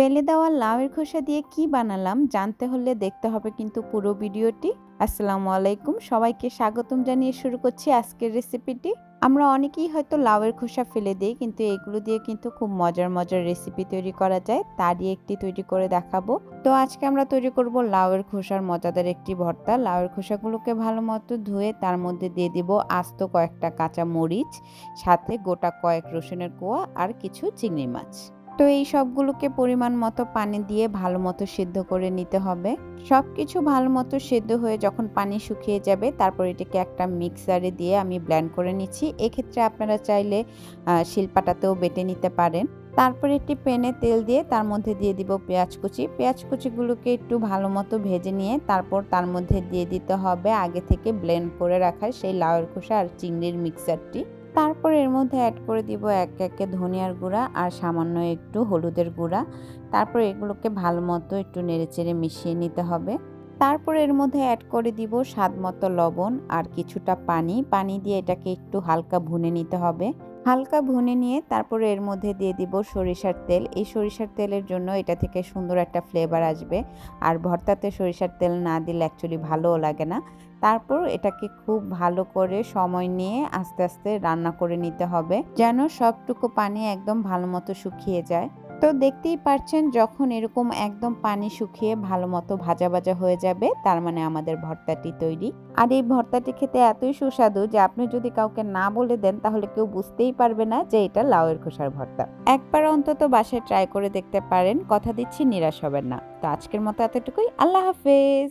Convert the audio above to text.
ফেলে দেওয়া লাউয়ের খোসা দিয়ে কি বানালাম জানতে হলে দেখতে হবে কিন্তু পুরো ভিডিওটি। আসসালামু আলাইকুম, সবাইকে স্বাগতম জানিয়ে শুরু করছি আজকের রেসিপিটি। আমরা অনেকেই হয়তো লাউয়ের খোসা ফেলে দিই, কিন্তু এগুলো দিয়ে কিন্তু খুব মজার মজার রেসিপি তৈরি করা যায়। তারই একটি তৈরি করে দেখাবো। তো আজকে আমরা তৈরি করব লাউয়ের খোসার মজাদার একটি ভর্তা। লাউয়ের খোসাগুলোকে ভালো মতো ধুয়ে তার মধ্যে দিয়ে দিব আস্ত কয়েকটা কাঁচা মরিচ, সাথে গোটা কয়েক রসুনের কোয়া আর কিছু চিংড়ি মাছ। তো এই সবগুলোকে পরিমাণ মতো পানি দিয়ে ভালো মতো সিদ্ধ করে নিতে হবে। সব কিছু ভালো মতো সিদ্ধ হয়ে যখন পানি শুকিয়ে যাবে, তারপর এটাকে একটা মিক্সারে দিয়ে আমি ব্ল্যান্ড করে নিচ্ছি। এক্ষেত্রে আপনারা চাইলে শিলপাটাতেও বেটে নিতে পারেন। তারপর একটি প্যানে তেল দিয়ে তার মধ্যে দিয়ে দিব পেঁয়াজ কুচি। পেঁয়াজ কুচিগুলোকে একটু ভালো মতো ভেজে নিয়ে তারপর তার মধ্যে দিয়ে দিতে হবে আগে থেকে ব্লেন্ড করে রাখা সেই লাউয়ের খোসা আর চিংড়ির মিক্সারটি। তারপর এর মধ্যে অ্যাড করে দিব এক একে ধনিয়ার গুঁড়া আর সামান্য একটু হলুদের গুঁড়া। তারপর এগুলোকে ভালো মতো একটু নেড়েচেড়ে মিশিয়ে নিতে হবে। তারপর এর মধ্যে অ্যাড করে দিব স্বাদ মতো লবণ আর কিছুটা পানি। পানি দিয়ে এটাকে একটু হালকা ভুনে নিতে হবে। হালকা ভুনে নিয়ে তারপরে এর মধ্যে দিয়ে দিব সরিষার তেল। এই সরিষার তেলের জন্য এটা থেকে সুন্দর একটা ফ্লেভার আসবে। আর ভর্তাতে সরিষার তেল না দিলে অ্যাকচুয়ালি ভালোও লাগে না। তারপর এটাকে খুব ভালো করে সময় নিয়ে আস্তে আস্তে রান্না করে নিতে হবে। যেন সবটুকু পানি একদম ভালো মতো শুকিয়ে যায়। তো দেখতেই পারছেন যখন এরকম একদম পানি শুকিয়ে ভালো মতো ভাজা ভাজা হয়ে যাবে, তার মানে আমাদের ভর্তাটি তৈরি। আর এই ভর্তাটি খেতে এতই সুস্বাদু যে আপনি যদি কাউকে না বলে দেন, তাহলে কেউ বুঝতেই পারবে না যে এটা লাউয়ের খোসার ভর্তা। একবার অন্তত বাসায় ট্রাই করে দেখতে পারেন, কথা দিচ্ছি নিরাশ হবেন না। তো আজকের মতো এতটুকুই, আল্লাহ হাফেজ!